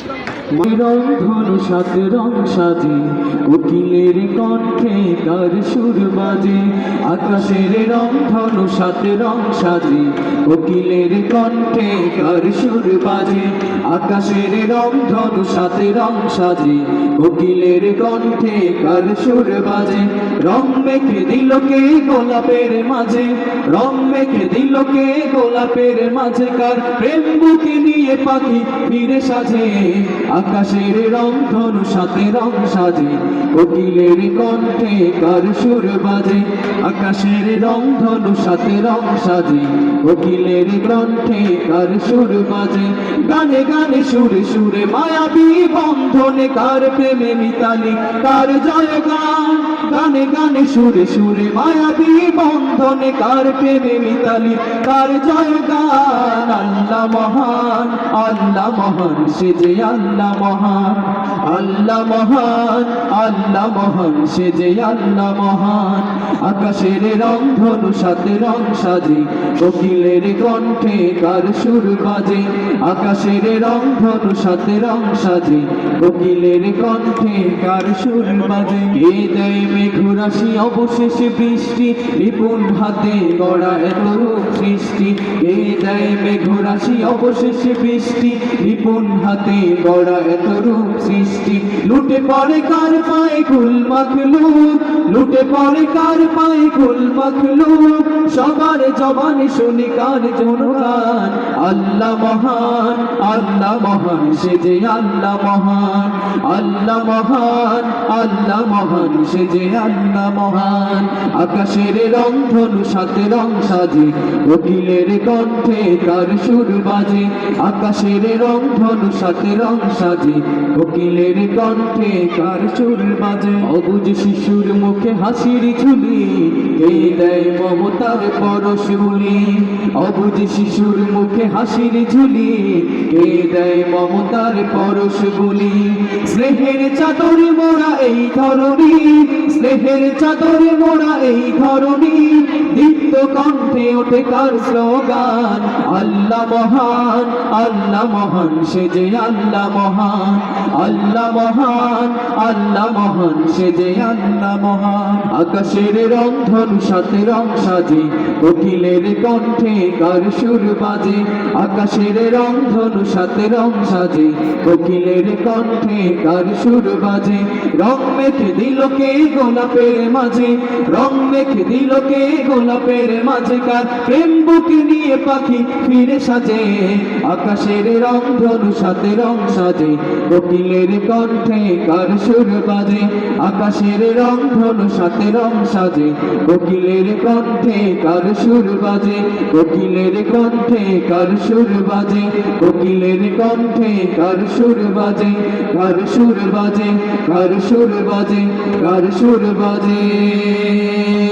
রং ধনু সাত রং সাজে, কোকিলের কণ্ঠে কার সুর বাজে, আকাশের রং ধনু সাত রং সাজে, কোকিলের কণ্ঠে কার সুর বাজে, আকাশের রং ধনু সাত রং সাজে, কোকিলের কণ্ঠে কার সুর বাজে, রং মেখে দিল গোলাপের মাঝে, রং মেখে দিল গোলাপের মাঝে, কার প্রেম বুকে নিয়ে পাখি ফিরে সাজে আকাশের রং ধনু, সাথে রং সাজে। কোকিলের কণ্ঠে কার সুর বাজে? আকাশের রং ধনু, সাথে রং সাজে। কোকিলের কণ্ঠে কার সুর বাজে? গানে গানে সুরে সুরে মায়াবী বন্ধনে কার প্রেমে মিতালি? কার জয় গান? গানে গানে সুরে সুরে মায়াবী বন্ধনে কার প্রেমে মিতালি? কার জয় গান? আল্লাহ মহান আল্লাহ মহান সে যে আল্লাহ মহান আল্লাহ মহান আল্লাহ মহান সে যে আল্লাহ মহান। আকাশের রং ধনু সাথে রং সাজে, কোকিলের কণ্ঠে কার সুর বাজে। আকাশের রং ধনু সাথে রং সাজে, কোকিলের কণ্ঠে কার সুর বাজে। এ দেয় মেঘুরাশি, অবশেষে বৃষ্টি বিপুল হাতে গড়া এত রূপ সৃষ্টি। এ দেয় মেঘুরাশি অবশেষে বৃষ্টি বিপুল হাতে গড়া এত রূপ সৃষ্টি। লুটে পড়ে কার পায়ে কুল মাখলু? লুটে পড়ে কার পায়ে কুল মাখলু? সবার জবানে শুনি কার জনগান আল্লাহ মহান আল্লাহ মহান, সে যে আল্লাহ মহান। আল্লাহ মহান আল্লাহ মহান, সে যে আল্লাহ মহান। আকাশের রং ধনু, সাথে রং সাজে। কোকিলের কণ্ঠে কার সুর বাজে, আকাশের রং ধনু, সাথে রং সাজে। কোকিলের কণ্ঠে কার সুর বাজে? অবুজ শিশুর মুখে হাসির ঝুলি, এই দেয় মমতার পরশ বলি। অবুজ শিশুর মুখে হাসির ঝুলি কে দেয় মমতার পরশ বলি। স্নেহের চাদরে মোরা এই ধরনী স্নেহের চাদরে মোরা এই ধরনী দীপ্ত কণ্ঠে ওঠে কার স্লোগান আল্লাহ মহান আল্লাহ মহান, সে যে আল্লাহ মহান আল্লাহ মহান আল্লাহ মহান, সে যে আল্লাহ মহান। আকাশের রং ধনু সাথে রং সাজে, কোকিলের কণ্ঠে কার সুর বাজে। আকাশের রং ধনু সাথে রং সাজে, কোকিলের কণ্ঠে কার সুর বাজে। রং মেখে দিল কে গোলাপের মাঝে, রং মেখে দিল কে গোলাপের মাঝে। কার প্রেম বুকে নিয়ে পাখি ফিরে সাজে, আকাশের রং ধনু, সাথে রং সাজে, কোকিলের কণ্ঠে কার সুর বাজে, আকাশের রং ধনু, সাথে রং সাজে, কোকিলের কণ্ঠে কার সুর বাজে, কোকিলের কণ্ঠে কার সুর বাজে, কোকিলের কণ্ঠে কার সুর বাজে কার সুর বাজে কার সুর বাজে কার সুর বাজে।